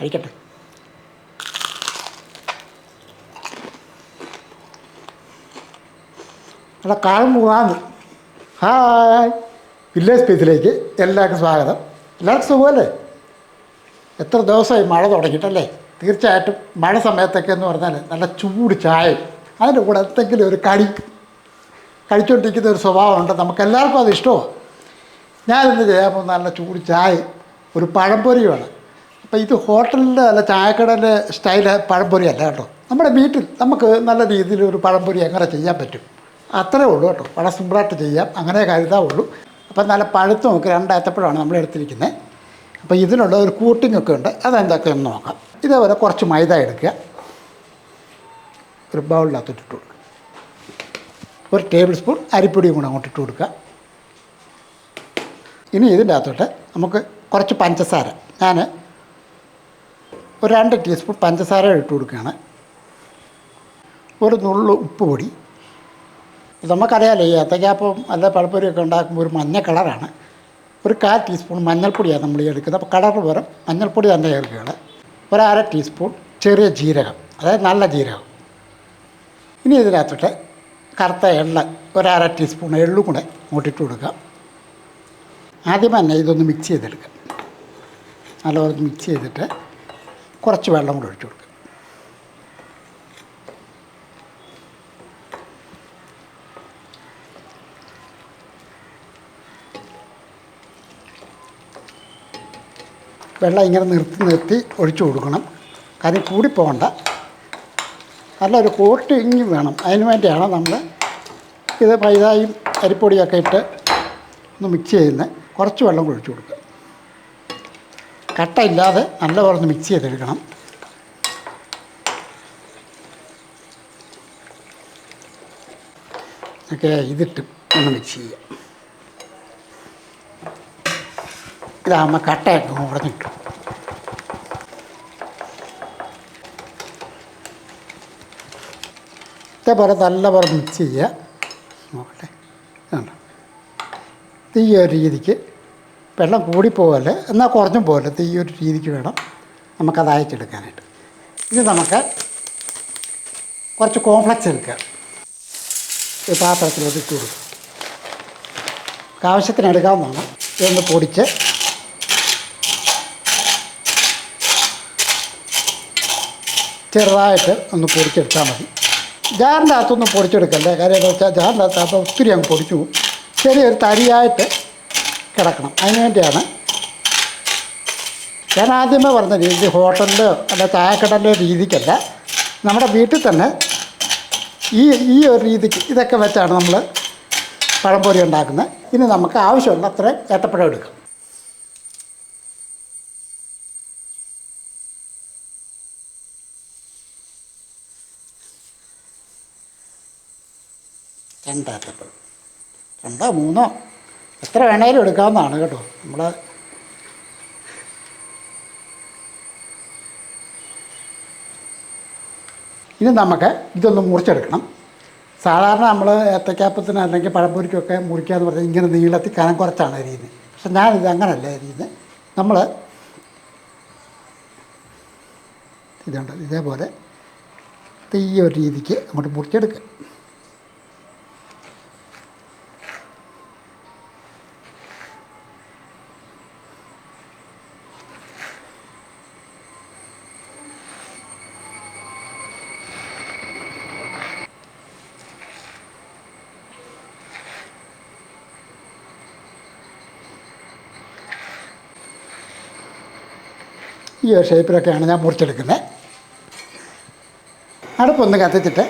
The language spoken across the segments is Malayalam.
കഴിക്കട്ടെ. അവിടെ കാൾമുഖാന്ന് ഹായ്. വില്ലേജ് സ്പേസിലേക്ക് എല്ലാവർക്കും സ്വാഗതം. എല്ലാവർക്കും സുഖമല്ലേ? എത്ര ദിവസമായി മഴ തുടങ്ങിയിട്ടല്ലേ? തീർച്ചയായിട്ടും മഴ സമയത്തൊക്കെ എന്ന് പറഞ്ഞാൽ നല്ല ചൂട് ചായ അതിന്റെ കൂടെ എന്തെങ്കിലും ഒരു കടി കഴിച്ചുകൊണ്ടിരിക്കുന്ന ഒരു സ്വഭാവമുണ്ട് നമുക്ക് എല്ലാവർക്കും അത് ഇഷ്ടമാണ് ഞാനിന്ന് ചെയ്യാൻ പോകുന്ന നല്ല ചൂട് ചായ ഒരു പഴംപൊരിയുമാണ്. അപ്പോൾ ഇത് ഹോട്ടലിന്റെ അല്ല ചായക്കടയിലെ സ്റ്റൈൽ പഴംപൊരി അല്ല കേട്ടോ. നമ്മുടെ വീട്ടിൽ നമുക്ക് നല്ല രീതിയിൽ ഒരു പഴംപൊരി എങ്ങനെ ചെയ്യാൻ പറ്റും? അത്രേ ഉള്ളൂ കേട്ടോ. വളരെ സിമ്പിളായിട്ട് ചെയ്യാം. അങ്ങനെ കരുതാവുള്ളൂ അപ്പം നല്ല പഴുത്ത് ഒക്കെ രണ്ടായത്തപ്പോഴാണ് നമ്മൾ എടുത്തിരിക്കുന്നത് അപ്പോൾ ഇതിനുള്ള ഒരു കൂട്ടിംഗ് ഒക്കെ ഉണ്ട്. അതെന്തൊക്കെയെന്ന് നോക്കാം. ഇതേപോലെ കുറച്ച് മൈദ എടുക്കുക. ഒരു ബൗളിനകത്തോട്ട് ഇട്ട് കൊടുക്കുക. ഒരു ടേബിൾ സ്പൂൺ അരിപ്പൊടിയും കൂടെ അങ്ങോട്ട് ഇട്ട് കൊടുക്കുക. ഇനി ഇതിന്റെ അകത്തോട്ട് നമുക്ക് കുറച്ച് പഞ്ചസാര. ഞാൻ ഒരു രണ്ട് ടീസ്പൂൺ പഞ്ചസാര ഇട്ട് കൊടുക്കുകയാണ്. ഒരു നുള്ളു ഉപ്പ് പൊടി നമുക്കറിയാലോ ഈ ഏത്തക്കാപ്പം അല്ല പഴപ്പൊരിയൊക്കെ ഉണ്ടാക്കുമ്പോൾ ഒരു മഞ്ഞ കളറാണ്. ഒരു കാൽ ടീസ്പൂൺ മഞ്ഞൾപ്പൊടിയാണ് നമ്മൾ ഈ എടുക്കുന്നത്. അപ്പോൾ കളർ പകരം മഞ്ഞൾപ്പൊടി തന്നെ ചേർക്കുകയാണ്. ഒരു അര ടീസ്പൂൺ ചെറിയ ജീരകം. അതായത് നല്ല ജീരകം. ഇനി ഇതിനകത്തോട്ട് കറുത്ത എള്ള ഒരു അര ടീസ്പൂൺ എള്ളും കൂടെ അങ്ങോട്ടിട്ട് കൊടുക്കാം. ആദ്യം തന്നെ ഇതൊന്ന് മിക്സ് ചെയ്തെടുക്കാം. നല്ലപോലെ മിക്സ് ചെയ്തിട്ട് കുറച്ച് വെള്ളം കൂടെ ഒഴിച്ചു കൊടുക്കുക. വെള്ളം ഇങ്ങനെ നിർത്തി നിർത്തി ഒഴിച്ചു കൊടുക്കണം. കാര്യം കൂടിപ്പോകണ്ട. നല്ലൊരു കോട്ടിങ്ങും വേണം. അതിന് വേണ്ടിയാണ് നമ്മൾ ഇത് മൈദായും അരിപ്പൊടിയൊക്കെ ഇട്ട് ഒന്ന് മിക്സ് ചെയ്യുന്നത്. കുറച്ച് വെള്ളം കൂടി ഒഴിച്ചു കൊടുക്കുക. കട്ടയില്ലാതെ നല്ലപോലെ ഒന്ന് മിക്സ് ചെയ്തെടുക്കണം. ഒക്കെ ഇതിട്ട് ഒന്ന് മിക്സ് ചെയ്യാം. ഇതാകുമ്പോൾ കട്ടയൊക്കെ കിട്ടും. ഇതേപോലെ നല്ലപോലെ മിക്സ് ചെയ്യുക. നോക്കട്ടെ. ഈ ഒരു രീതിക്ക് വെള്ളം കൂടിപ്പോകല്ലേ? എന്നാൽ കുറഞ്ഞും പോകല്ലേ? ഈ ഒരു രീതിക്ക് വേണം നമുക്കത് അയച്ചെടുക്കാനായിട്ട്. ഇനി നമുക്ക് കുറച്ച് കോംപ്ലക്സ് എടുക്കാം. ഈ പാത്രത്തിലോട്ട് ഇട്ട് കൊടുക്കുക ആവശ്യത്തിന് എടുക്കാവുന്നതാണ്. ഇതൊന്ന് പൊടിച്ച് ചെറുതായിട്ട് ഒന്ന് പൊടിച്ചെടുത്താൽ മതി. ജാറിന്റെ അകത്തൊന്നും പൊടിച്ചെടുക്കല്ലേ? കാര്യം എന്താ വെച്ചാൽ ജാറിന്റെ അകത്ത് ഒത്തിരി അങ്ങ് പൊടിച്ചു ചെറിയൊരു തരിയായിട്ട് കിടക്കണം. അതിന് വേണ്ടിയാണ് ഞാൻ ആദ്യമേ പറഞ്ഞ രീതി ഹോട്ടലിലോ അല്ല ചായക്കടലിലോ രീതിക്കല്ല. നമ്മുടെ വീട്ടിൽ തന്നെ ഈ ഈ ഒരു രീതിക്ക് ഇതൊക്കെ വെച്ചാണ് നമ്മൾ പഴംപൊരി ഉണ്ടാക്കുന്നത്. ഇനി നമുക്ക് ആവശ്യമുള്ള അത്രയും ഏത്തപ്പഴം എടുക്കാം. രണ്ടാത്തപ്പഴം രണ്ടോ മൂന്നോ? എത്ര വേണേലും എടുക്കാവുന്നതാണ് കേട്ടോ. നമ്മൾ ഇനി നമുക്ക് ഇതൊന്ന് മുറിച്ചെടുക്കണം. സാധാരണ നമ്മൾ ഏത്തക്കാപ്പത്തിന് അല്ലെങ്കിൽ പഴപ്പൊരിക്കൊക്കെ മുറിക്കുക എന്ന് പറഞ്ഞാൽ ഇങ്ങനെ നീളത്തിൽ കനം കുറച്ചാണ് അരിയുന്നത് പക്ഷെ ഞാനിത് അങ്ങനല്ല അരിയുന്നത് നമ്മൾ ഇതുണ്ട് ഇതേപോലെ ഈ ഒരു രീതിക്ക് അങ്ങോട്ട് മുറിച്ചെടുക്കുക. ഈ ഒരു ഷേപ്പിലൊക്കെയാണ് ഞാൻ മുറിച്ചെടുക്കുന്നത്. അടുപ്പൊന്ന് കത്തിച്ചിട്ട്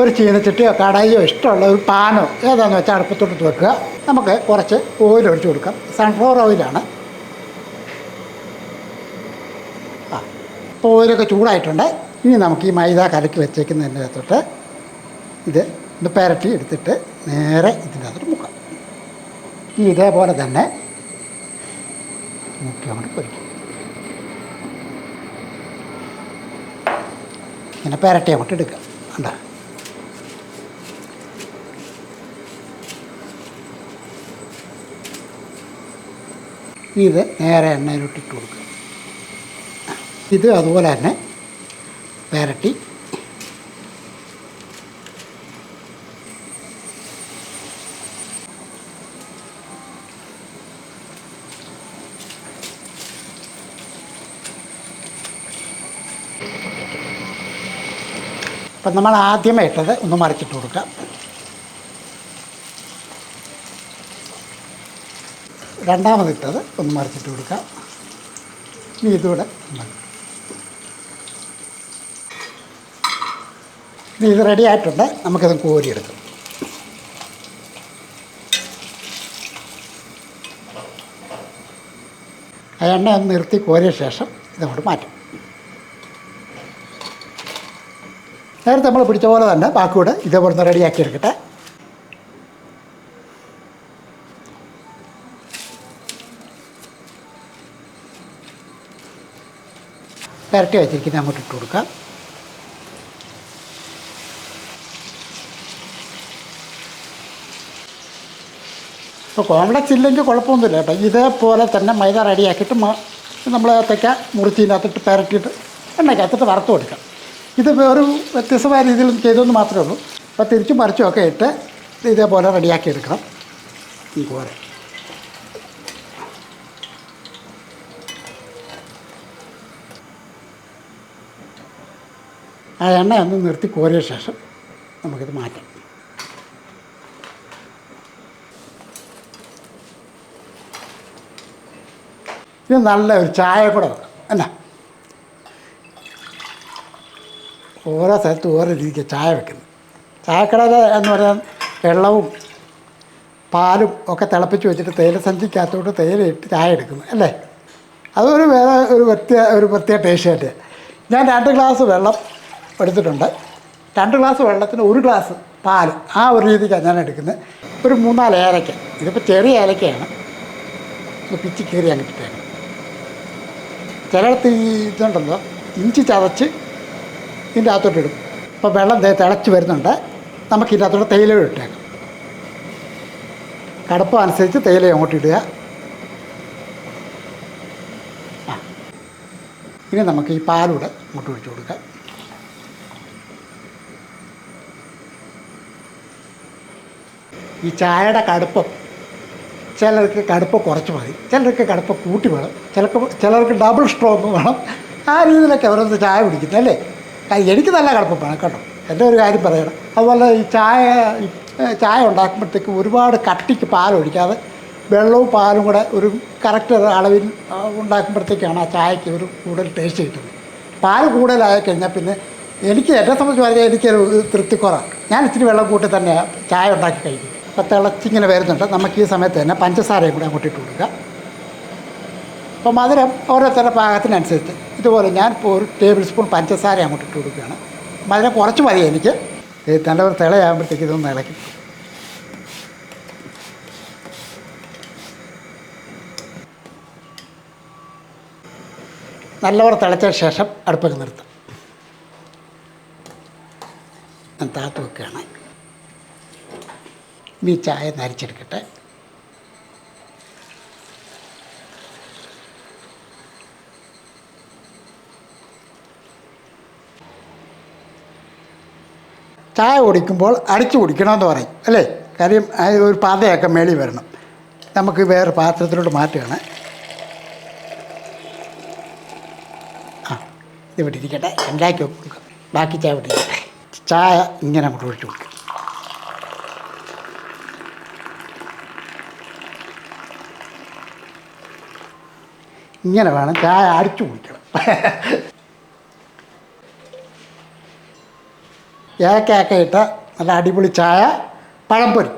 ഒരു ചീനച്ചട്ടിയോ കടായിയോ ഇഷ്ടമുള്ള ഒരു പാനോ ഏതാണെന്ന് വെച്ചാൽ അടുപ്പത്തോട്ട് വെക്കുക. നമുക്ക് കുറച്ച് ഓയിൽ ഒഴിച്ചു കൊടുക്കാം. സൺഫ്ലവർ ഓയിലാണ് ആ അപ്പോൾ ഓയിലൊക്കെ ചൂടായിട്ടുണ്ട്. ഇനി നമുക്ക് ഈ മൈദ കലക്കി വെച്ചേക്കുന്നതിന്റെ അകത്തോട്ട് ഇത് ഒന്ന് പെരട്ടി എടുത്തിട്ട് നേരെ ഇതിന്റെ അകത്തോട്ട് മുക്കാം. ഈ ഇതേപോലെ തന്നെ മുക്കി അങ്ങോട്ട് പൊരിക്കും. ഇങ്ങനെ പെരട്ടി അങ്ങോട്ട് എടുക്കുക. കണ്ട? ഇത് നേരെ എണ്ണയിലോട്ട് ഇട്ട് കൊടുക്കുക. ഇത് അതുപോലെ തന്നെ വരട്ടി അപ്പം നമ്മൾ ആദ്യമേ ഇട്ടത് ഒന്ന് മറിച്ചിട്ട് കൊടുക്കാം. രണ്ടാമതിട്ടത് ഒന്ന് മറിച്ചിട്ട് കൊടുക്കാം. ഇനി ഇതുകൂടെ ഇനി ഇത് റെഡി ആയിട്ടുണ്ട്. നമുക്കിത് കോരിയെടുക്കാം. ആ എണ്ണ ഒന്ന് നിർത്തി കോരിയ ശേഷം ഇതങ്ങോട്ട് മാറ്റും. നേരത്തെ നമ്മൾ പിടിച്ച പോലെ തന്നെ ബാക്കിയൂടെ ഇതേപോലെ ഒന്ന് റെഡിയാക്കി എടുക്കട്ടെ പരട്ടി വെച്ചിരിക്കുന്നത് അങ്ങോട്ട് ഇട്ട് കൊടുക്കാം. ഇപ്പോൾ കോംപ്ലക്സ് ഇല്ലെങ്കിൽ കുഴപ്പമൊന്നുമില്ല കേട്ടോ. ഇതേപോലെ തന്നെ മൈദ റെഡിയാക്കിയിട്ട് നമ്മൾ ഏത്തയ്ക്ക മുറിച്ചിനകത്തിട്ട് പരട്ടിയിട്ട് എണ്ണയ്ക്കകത്തിട്ട് വറുത്ത് കൊടുക്കാം. ഇത് വേറൊരു വ്യത്യസ്തമായ രീതിയിൽ ചെയ്തെന്ന് മാത്രമേ ഉള്ളൂ. അപ്പോൾ തിരിച്ചും മറിച്ചും ഒക്കെ ഇട്ട് ഇതേപോലെ റെഡിയാക്കി എടുക്കണം. ഇതുപോലെ ആ എണ്ണ ഒന്ന് നിർത്തി കോരിയ ശേഷം നമുക്കിത് മാറ്റാം. ഇത് നല്ല ഒരു ചായ കൂടെ വെക്കാം. എന്നാ? ഓരോ സ്ഥലത്തും ഓരോ രീതിക്ക് ചായ വെക്കുന്നത് ചായക്കടയിൽ എന്ന് പറഞ്ഞാൽ വെള്ളവും പാലും ഒക്കെ തിളപ്പിച്ച് വെച്ചിട്ട് തേയില സഞ്ചിക്കകത്തോട്ട് തേയില ഇട്ട് ചായ എടുക്കുന്നു അല്ലേ? അതൊരു വേറെ ഒരു പ്രത്യേക ഒരു പ്രത്യേക ടേസ്റ്റ് ഞാൻ രണ്ട് ഗ്ലാസ് വെള്ളം എടുത്തിട്ടുണ്ട്. രണ്ട് ഗ്ലാസ് വെള്ളത്തിന് ഒരു ഗ്ലാസ് പാൽ ആ ഒരു രീതിക്കാണ് ഞാൻ എടുക്കുന്നത്. ഒരു മൂന്നാൽ ഏലക്ക. ഇതിപ്പോൾ ചെറിയ ഏലക്കയാണ്. പിച്ചി കീറി അങ്ങനെ ചിലയിടത്ത് ഈ ഇതുണ്ടല്ലോ ഇഞ്ചി ചതച്ച് ഇതിന്റെ അകത്തോട്ട് ഇടും. അപ്പോൾ വെള്ളം തിളച്ച് വരുന്നുണ്ട്. നമുക്ക് ഇതിന്റെ അകത്തോട്ട് തേയില ഇട്ടേക്കാം. കടപ്പ് അനുസരിച്ച് തേയില അങ്ങോട്ട് ഇടുക. ഇനി നമുക്ക് ഈ പാലൂടെ അങ്ങോട്ട് ഒഴിച്ചു കൊടുക്കാം. ഈ ചായയുടെ കടുപ്പം ചിലർക്ക് കടുപ്പം കുറച്ച് മതി. ചിലർക്ക് കടുപ്പം കൂട്ടി വേണം. ചിലർക്ക് ചിലർക്ക് ഡബിൾ സ്ട്രോങ് വേണം. ആ രീതിയിലൊക്കെ അവരൊന്ന് ചായ പിടിക്കുന്നത് അല്ലേ? എനിക്ക് നല്ല കടപ്പാണ് കേട്ടോ. എന്റെ ഒരു കാര്യം പറയണം. അതുപോലെ ഈ ചായ ചായ ഉണ്ടാക്കുമ്പോഴത്തേക്ക് ഒരുപാട് കട്ടിക്ക് പാലൊഴിക്കാതെ വെള്ളവും പാലും കൂടെ ഒരു കറക്റ്റ് അളവിൽ ഉണ്ടാക്കുമ്പോഴത്തേക്കാണ് ആ ചായക്ക് ഒരു കൂടുതൽ ടേസ്റ്റ് കിട്ടുന്നത്. പാൽ കൂടുതലായി കഴിഞ്ഞാൽ പിന്നെ എനിക്ക് എന്നെ സംബന്ധിച്ച് പറഞ്ഞാൽ എനിക്കൊരു തൃപ്തിക്കുറവാണ്. ഞാൻ ഇച്ചിരി വെള്ളം കൂട്ടി തന്നെ ചായ ഉണ്ടാക്കി കഴിക്കും. അപ്പോൾ തിളച്ചിങ്ങനെ വരുന്നുണ്ട്. നമുക്ക് ഈ സമയത്ത് തന്നെ പഞ്ചസാരയും കൂടെ അങ്ങോട്ട് ഇട്ട് കൊടുക്കുക അപ്പോൾ മധുരം ഓരോരുത്തരുടെ പാകത്തിനനുസരിച്ച്. ഇതുപോലെ ഞാൻ ഇപ്പോൾ ഒരു ടേബിൾ സ്പൂൺ പഞ്ചസാര അങ്ങോട്ട് ഇട്ട് കൊടുക്കുകയാണ്. അതിനെ കുറച്ച് മതി എനിക്ക്. ഇത് നല്ല ഒരു തിളയാകുമ്പോഴത്തേക്ക് ഇതൊന്ന് ഇളക്കി. നല്ലവണ്ണം തിളച്ച ശേഷം അടുപ്പൊക്കെ നിർത്തും. ഞാൻ താത്തു വെക്കുകയാണ്. ഇനി ചായ നരിച്ചെടുക്കട്ടെ ചായ കുടിക്കുമ്പോൾ അടിച്ചു കുടിക്കണമെന്ന് പറയും അല്ലേ? കാര്യം ഒരു പാതയൊക്കെ മേളി വരണം. നമുക്ക് വേറെ പാത്രത്തിലോട്ട് മാറ്റുകയാണ്. ആ ഇവിടെ ഇരിക്കട്ടെ. ഉണ്ടാക്കി കൊടുക്കുക ബാക്കി ചായ ഇരിക്കട്ടെ. ചായ ഇങ്ങനെ അങ്ങോട്ട് ഒഴിച്ചു കൊടുക്കും ഇങ്ങനെ വേണം ചായ അടിച്ചു കുടിക്കണം. ഏക്കയൊക്കെ ഇട്ട് നല്ല അടിപൊളി ചായ പഴംപൊരി.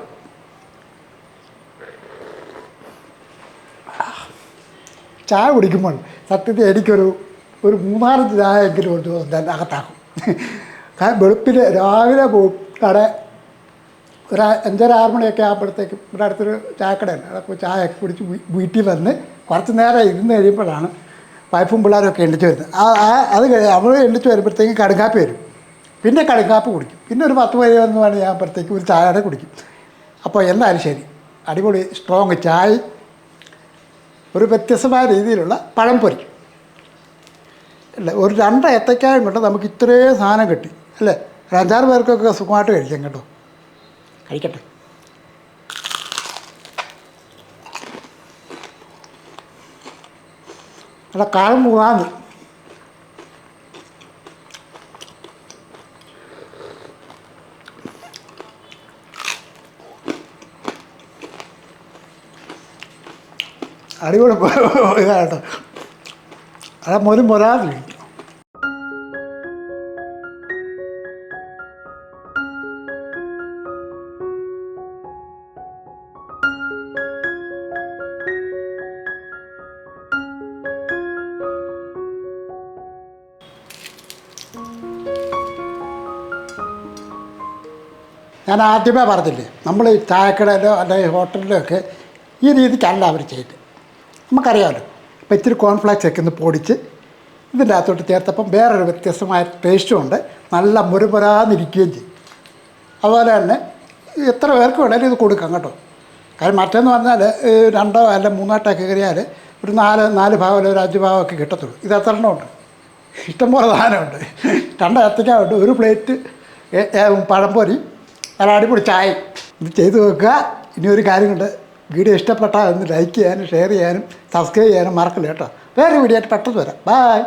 ചായ കുടിക്കുമ്പോൾ സത്യത്തിൽ എനിക്കൊരു ഒരു മൂന്നാലഞ്ച് എങ്കിലും കൊണ്ട് തന്നെ അകത്താക്കും. കാരണം വെളുപ്പിന് രാവിലെ പോകും. കട ഒരു അഞ്ചര ആറ് മണിയൊക്കെ ആകുമ്പോഴത്തേക്കും ഇവിടെ അടുത്തൊരു ചായക്കടയുണ്ട്. അവിടെ ചായ ഒക്കെ കുടിച്ച് വീട്ടിൽ വന്ന് കുറച്ച് നേരം ഇരുന്ന് കഴിയുമ്പോഴാണ് വൈഫും പിള്ളേരും ഒക്കെ എണ്ണിച്ച് വരുന്നത്. ആ- അത് കഴിഞ്ഞ് അവൾ എണ്ണിച്ച് വരുമ്പോഴത്തേക്കും കടുങ്കാപ്പി വരും. പിന്നെ കടുങ്കാപ്പ് കുടിക്കും. പിന്നെ ഒരു പത്ത് പതിനൊന്ന് ഞാൻ ആകുമ്പോഴത്തേക്കും ഒരു ചായയുടെ കുടിക്കും. അപ്പോൾ എന്തായാലും ശരി. അടിപൊളി സ്ട്രോങ് ചായ. ഒരു വ്യത്യസ്തമായ രീതിയിലുള്ള പഴംപൊരി അല്ല? ഒരു രണ്ട് ഏത്തക്കായും കൊണ്ട് നമുക്ക് ഇത്രയും സാധനം കിട്ടി. അല്ലേ? ഒരു അഞ്ചാറ് പേർക്കൊക്കെ സുഖമായിട്ട് കഴിക്കാം കേട്ടോ. കഴിക്കട്ടെ. അല്ല കാളം മൂന്നാന്ന്. അടിപൊളി ഇതാട്ടോ. അതാ മോന് മൊരാതില്ല ഞാൻ ആദ്യമേ പറഞ്ഞില്ലേ നമ്മൾ ഈ ചായക്കടയിലോ അല്ലെങ്കിൽ ഹോട്ടലിലോ ഒക്കെ ഈ രീതിക്കല്ല അവർ ചെയ്യുന്നത് നമുക്കറിയാമല്ലോ. അപ്പോൾ ഇത്തിരി കോൺഫ്ലാക്സ് ഒക്കെ ഒന്ന് പൊടിച്ച് ഇതിന്റെ അകത്തോട്ട് ചേർത്തപ്പം വേറൊരു വ്യത്യസ്തമായ ടേസ്റ്റും ഉണ്ട്. നല്ല മുരുമുരാന്നിരിക്കുകയും ചെയ്യും. അതുപോലെ തന്നെ എത്ര പേർക്ക് വേണേലും ഇത് കൊടുക്കാം കേട്ടോ. കാര്യം മറ്റേന്ന് പറഞ്ഞാൽ രണ്ടോ അല്ല മൂന്നോട്ടൊക്കെ കയറിയാൽ ഒരു നാല് നാല് ഭാഗം അല്ലെങ്കിൽ ഒരു അഞ്ച് ഭാഗമൊക്കെ കിട്ടത്തുള്ളൂ. ഇത് എത്ര എണ്ണം ഉണ്ട്? ഇഷ്ടംപോലെ സാധനമുണ്ട് രണ്ട് ഉണ്ട്. ഒരു പ്ലേറ്റ് പഴംപൊരി നല്ല അടിപൊളി ചായ ഇത് ചെയ്തു വെക്കുക. ഇനി ഒരു കാര്യം കൊണ്ട് വീഡിയോ ഇഷ്ടപ്പെട്ടാൽ ഒന്ന് ലൈക്ക് ചെയ്യാനും ഷെയർ ചെയ്യാനും സബ്സ്ക്രൈബ് ചെയ്യാനും മറക്കില്ല കേട്ടോ. വേറെ വീഡിയോ ആയിട്ട് പെട്ടെന്ന് വരാം. ബായ്